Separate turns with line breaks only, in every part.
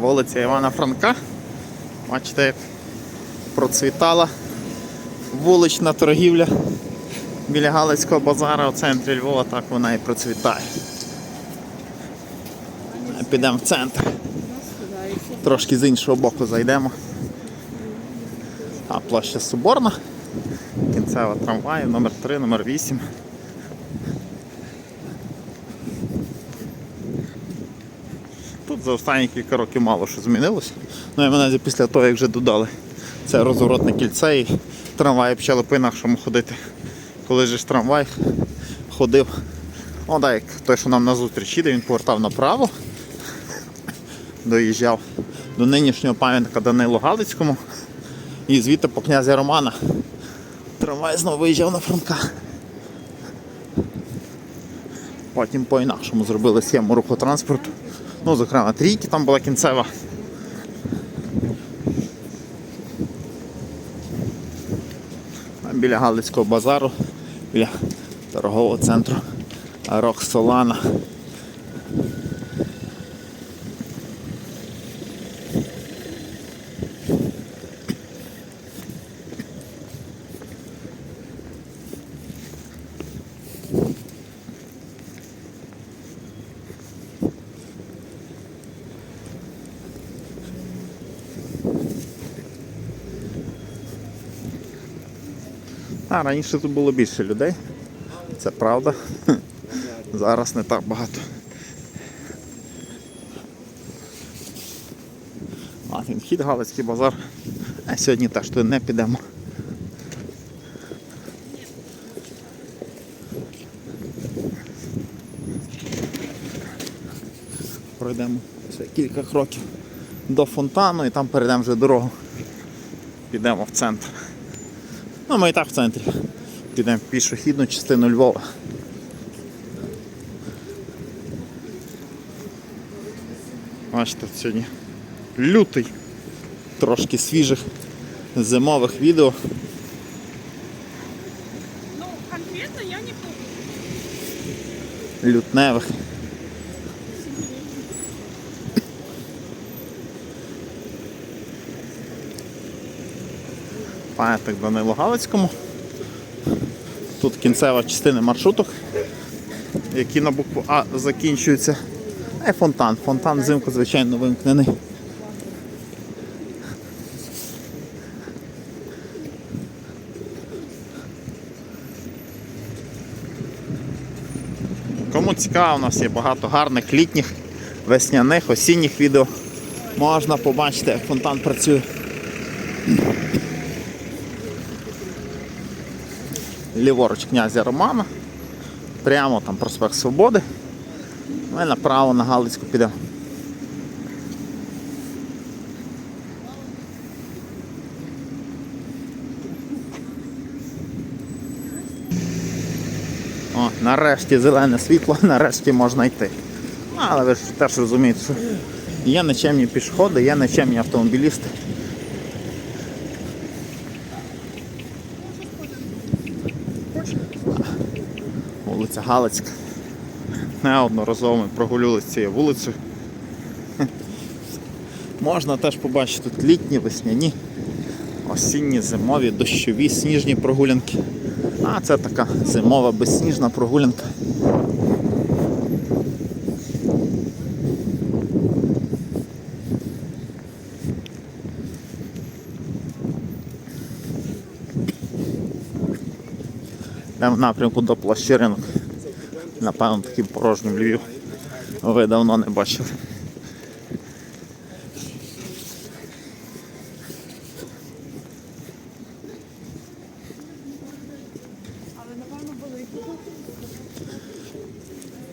Вулиця Івана Франка. Бачите, як процвітала вулична торгівля біля Галицького базара у центрі Львова, так вона і процвітає. Підемо в центр. Трошки з іншого боку зайдемо. А площа Соборна. Кінцева трамваю, номер 3, номер 8. За останні кілька років мало що змінилося. Ну і мене після того, як вже додали це розворотне кільце і трамваї почали по-інакшому ходити. Коли ж трамвай ходив, о, так, як той, що нам назустріч їде, він повертав направо, доїжджав до нинішнього пам'ятника Данилу Галицькому і звідти по князя Романа. Трамвай знову виїжджав на Франка. Потім по-інакшому зробили схему руху транспорту. Ну, зокрема, трійки там була кінцева. Біля Галицького базару, біля торгового центру Роксолана. А, раніше тут було більше людей. Це правда. Зараз не так багато. А, він хід Галицький базар. А сьогодні теж туди не підемо. Пройдемо ще кілька кроків до фонтану і там перейдемо вже дорогу. Підемо в центр. Ну, ми і так в центрі. Підемо в пішохідну частину Львова. Бачите, тут сьогодні лютий, трошки свіжих зимових відео.
Ну, конкретно я не помню.
лютневих. Пам'ятник Данилу Галицькому. Тут кінцева частина маршруток, які на букву А закінчуються. А фонтан. Фонтан взимку, звичайно, вимкнений. Кому цікаво, у нас є багато гарних літніх, весняних, осінніх відео. Можна побачити, як фонтан працює. Ліворуч князя Романа. Прямо там проспект Свободи. Ми направо на Галицьку підемо. О, нарешті зелене світло, нарешті можна йти. Ну, але ви ж теж розумієте, що є нечемні пішоходи, є нечемні автомобілісти. Вулиця Галицька. Неодноразово ми прогулювалися цією вулицею. Можна теж побачити тут літні, весняні, осінні, зимові, дощові, сніжні прогулянки. А це така зимова безсніжна прогулянка. Йдемо в напрямку до площі ринок. Напевно, таким порожнім Львів ви давно не бачили.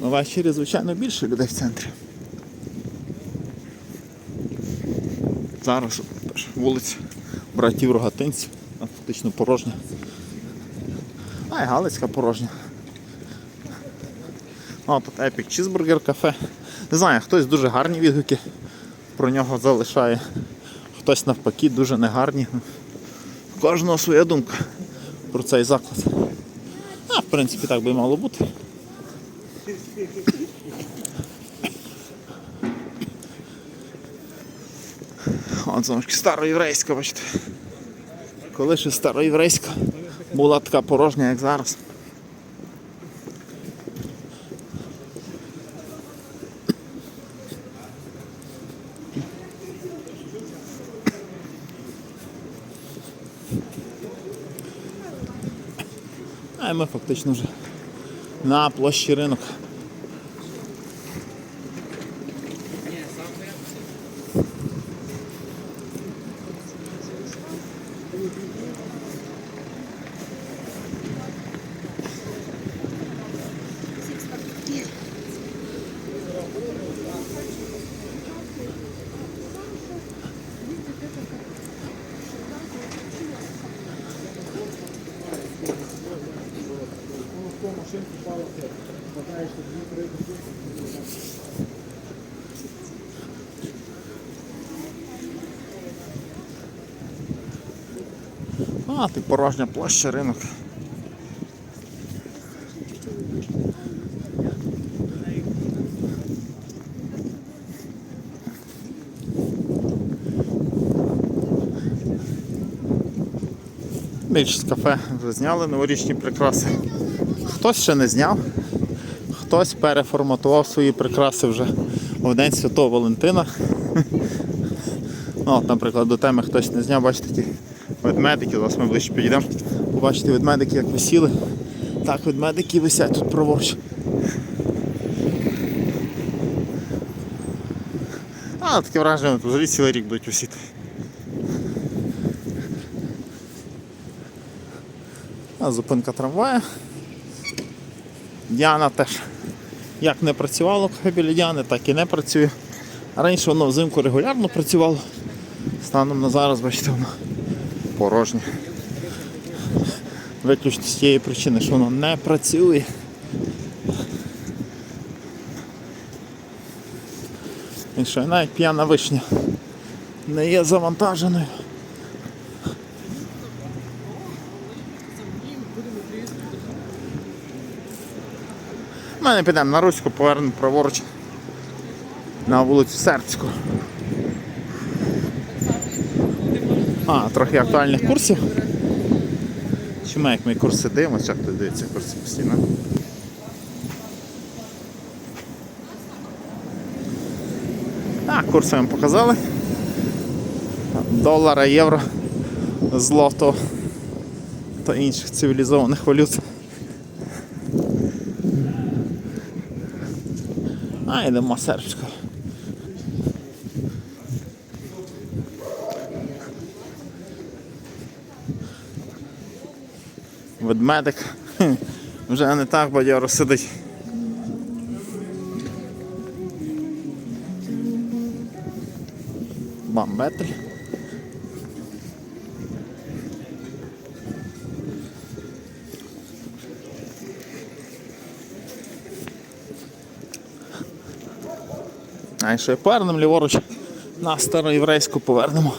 Ну, ввечері, звичайно, більше людей в центрі. Зараз вулиця братів Рогатинців, фактично порожня. А й Галицька порожня. Ну, тут Epic Cheeseburger кафе. Не знаю, хтось дуже гарні відгуки про нього залишає, хтось навпаки дуже негарні. У кожного своя думка про цей заклад. А, в принципі, так би мало бути. От знову ж староєврейська, бачите. Коли ще староєврейська була така порожня, як зараз. А ми фактично вже на площі ринок. А, ти порожня площа ринок. Більшість кафе вже зняли новорічні прикраси. Хтось ще не зняв, хтось переформатував свої прикраси вже в День Святого Валентина. Ну, от, наприклад, до теми хтось не зняв, бачите, ті ведмедики, зараз ми ближче підійдемо. Побачите ведмедики, як висіли. Так, ведмедики висять тут праворуч. А, таке враження, взагалі цілий рік будуть висіти. А зупинка трамвая. Діана теж як не працювало біля Діани, так і не працює. Раніше воно взимку регулярно працювало. Станом на зараз, бачите, воно порожнє. Виключно з тієї причини, що воно не працює. І що навіть п'яна вишня не є завантаженою. Ми не підемо на Руську, повернемо праворуч на вулицю Сербську. А, трохи актуальних курсів. Чи ми як ми курси дивимося, як ти дивиться курси постійно. Так, курси вам показали. Долара, євро, злото та інших цивілізованих валют. А, йдемо сербською. Ведмедик вже не так бадьоро сидить. Бамбетль. А і що повернемо ліворуч на староєврейську повернемо.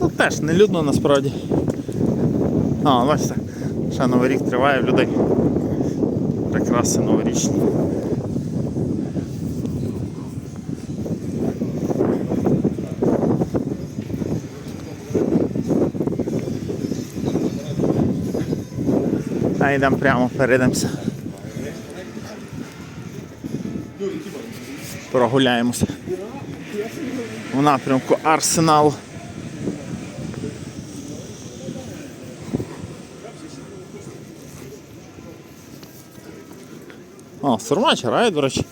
Тут теж не людно насправді. А, бачите, ще новий рік триває в людей. Прикраси новорічні. А йдемо прямо, перейдемося. Прогуляємося. В напрямку Арсенал. О, сурмач грає, до речі.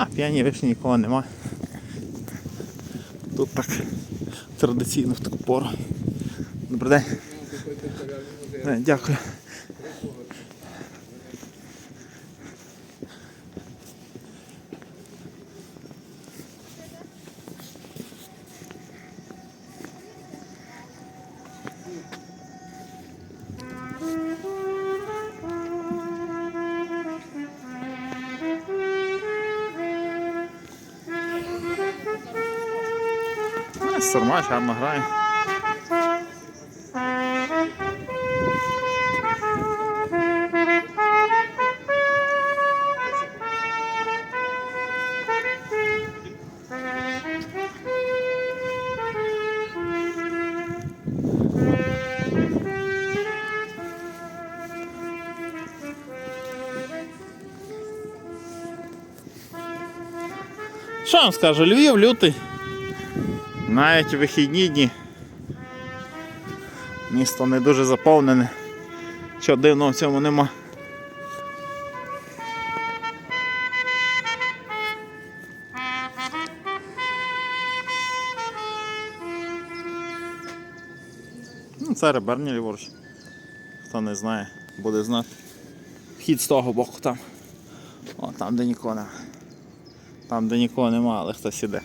А, п'яні вишні нікого нема. Тут так традиційно в таку пору. Добрий день. Е, Дякую. Сармач гарно грає. Що вам скажу, Львів лютий. Навіть у вихідні дні. Місто не дуже заповнене. Що дивного в цьому нема. Ну, це реберня ліворуч. Хто не знає, буде знати. Вхід з того боку там. О, там де нікого нема. Там де нікого нема, але хтось іде.